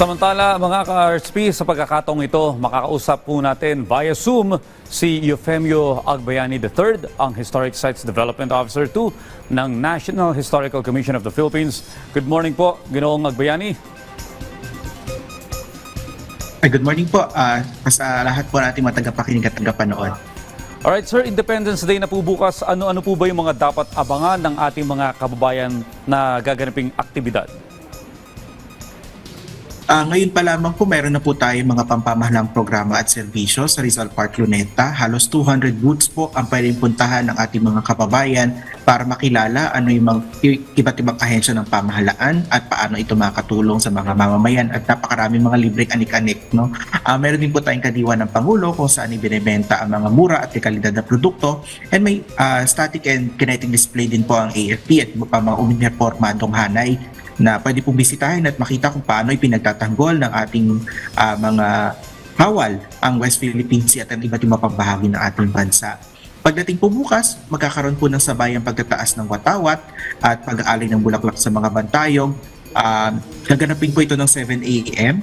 Samantala, mga ka-RSP, sa pagkakataong ito, makakausap po natin via Zoom si Eufemio Agbayani III, ang Historic Sites Development Officer 2 ng National Historical Commission of the Philippines. Good morning po, Ginoong Agbayani. Ay, good morning po ah, sa lahat po nating mga tagapakinig at tagapanood. Alright sir, Independence Day na po bukas. Ano-ano po ba yung mga dapat abangan ng ating mga kababayan na gaganaping aktibidad? Ah, ngayon pa lamang po meron na po tayong mga pampamahalang programa at serbisyo sa Rizal Park Luneta. Halos 200 booths po ang pwedeng puntahan ng ating mga kababayan para makilala ano yung mga iba't ibang ahensya ng pamahalaan at paano ito makatulong sa mga mamamayan at napakaraming mga libreng anik-anik. No? Ah, meron din po tayong kadiwa ng Pangulo kung saan ibinebenta ang mga mura at kalidad na produkto and may ah, static and kinetic display din po ang AFP at mga uniformadong hanay na pwede pong bisitahin at makita kung paano ipinagtatanggol ng ating ah, mga hawal ang West Philippine Sea at ang iba't ibang pambahagi ng ating bansa. Pagdating po bukas, magkakaroon po ng sabayang pagtataas ng watawat at pag-aalay ng bulaklak sa mga bantayog. Uh, gaganapin po ito ng 7 a.m.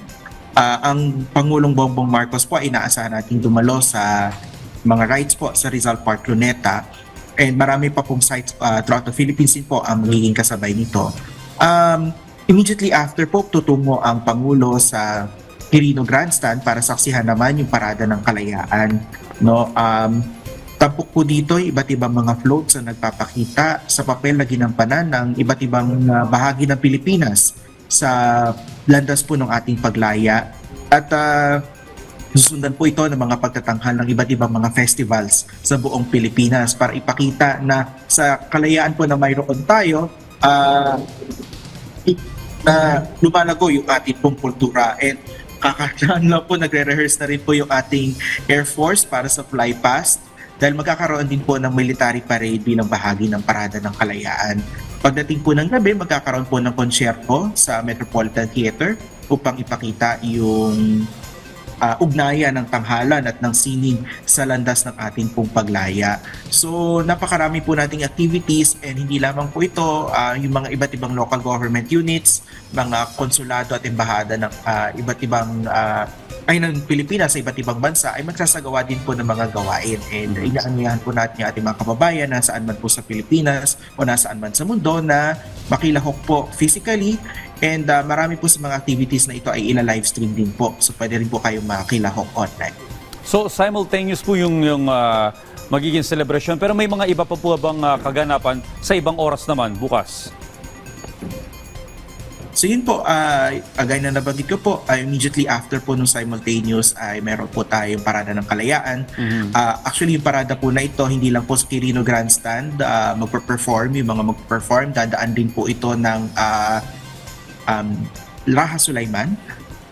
Ah, ang Pangulong Bongbong Marcos po ay inaasahan natin dumalo sa mga rides po sa Rizal Park Luneta and marami pa pong sites uh, throughout the Philippines po ang magiging kasabay nito. Um, immediately after po, tutungo ang Pangulo sa Quirino Grandstand para saksihan naman yung parada ng kalayaan. No? Um, tampok po dito iba't ibang mga floats na nagpapakita sa papel na ginampanan ng iba't ibang uh, bahagi ng Pilipinas sa landas po ng ating paglaya. At uh, susundan po ito ng mga pagtatanghal ng iba't ibang mga festivals sa buong Pilipinas para ipakita na sa kalayaan po na mayroon tayo, ah, i- na lumalago yung ating pong kultura and kakasaan lang po nagre-rehearse na rin po yung ating Air Force para sa fly past dahil magkakaroon din po ng military parade bilang bahagi ng parada ng kalayaan. Pagdating po ng gabi, magkakaroon po ng konsyerto sa Metropolitan Theater upang ipakita yung ah, ugnayan ng tanghalan at ng sining sa landas ng ating pong paglaya. So napakarami po nating activities and hindi lamang po ito ah, yung mga iba't ibang local government units, mga konsulado at embahada ng ah, iba't ibang ah, ay ng Pilipinas sa iba't ibang bansa ay magsasagawa din po ng mga gawain and inaanyayahan po natin yung ating mga kababayan na saan man po sa Pilipinas o nasaan man sa mundo na makilahok po physically and ah, marami po sa mga activities na ito ay ila-livestream din po so pwede rin po kayong makilahok online. So simultaneous po yung, yung ah, magiging celebration pero may mga iba pa po bang ah, kaganapan sa ibang oras naman bukas? So yun po, uh, agay na nabanggit ko po, ah, immediately after po nung simultaneous ay meron po tayong parada ng kalayaan. Ah, actually yung parada po na ito, hindi lang po sa Quirino Grandstand uh, magpe-perform, yung mga magpe-perform, dadaan din po ito ng ah, um, Raha Sulaiman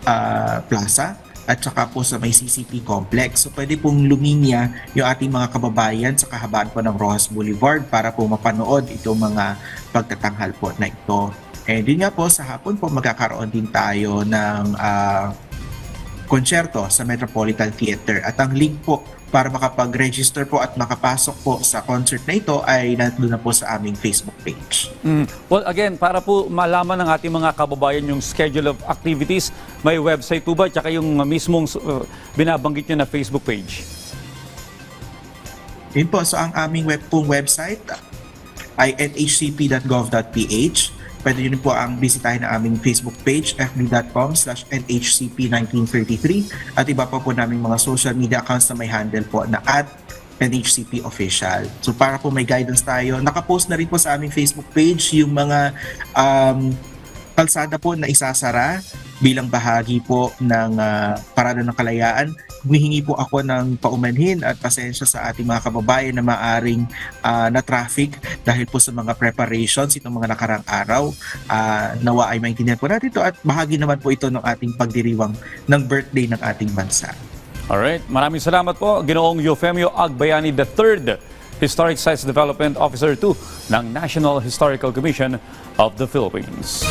ah, Plaza at saka po sa may CCP complex. So pwede pong luminya yung ating mga kababayan sa kahabaan po ng Rojas Boulevard para po mapanood itong mga pagtatanghal po na ito. And yun nga po, sa hapon po magkakaroon din tayo ng ah, konsyerto sa Metropolitan Theater. At ang link po para makapag-register po at makapasok po sa concert na ito ay nandun na po sa aming Facebook page. Mm. Well, again, para po malaman ng ating mga kababayan yung schedule of activities, may website po ba? Tsaka yung mismong uh, binabanggit nyo na Facebook page? Yun po, so ang aming web pong website ay nhcp.gov.ph. Pwede rin po ang bisitahin ang aming Facebook page, fb.com slash nhcp1933 at iba pa po naming mga social media accounts na may handle po na at NHCP official. So para po may guidance tayo, nakapost na rin po sa aming Facebook page yung mga um, kalsada po na isasara bilang bahagi po ng ah, Parada ng Kalayaan. Humihingi po ako ng paumanhin at pasensya sa ating mga kababayan na maaring ah, na traffic dahil po sa mga preparations itong mga nakarang araw. Ah, nawa ay maintindihan po natin ito at bahagi naman po ito ng ating pagdiriwang ng birthday ng ating bansa. Alright, maraming salamat po, Ginoong Eufemio Agbayani III, Historic Sites Development Officer 2 ng National Historical Commission of the Philippines.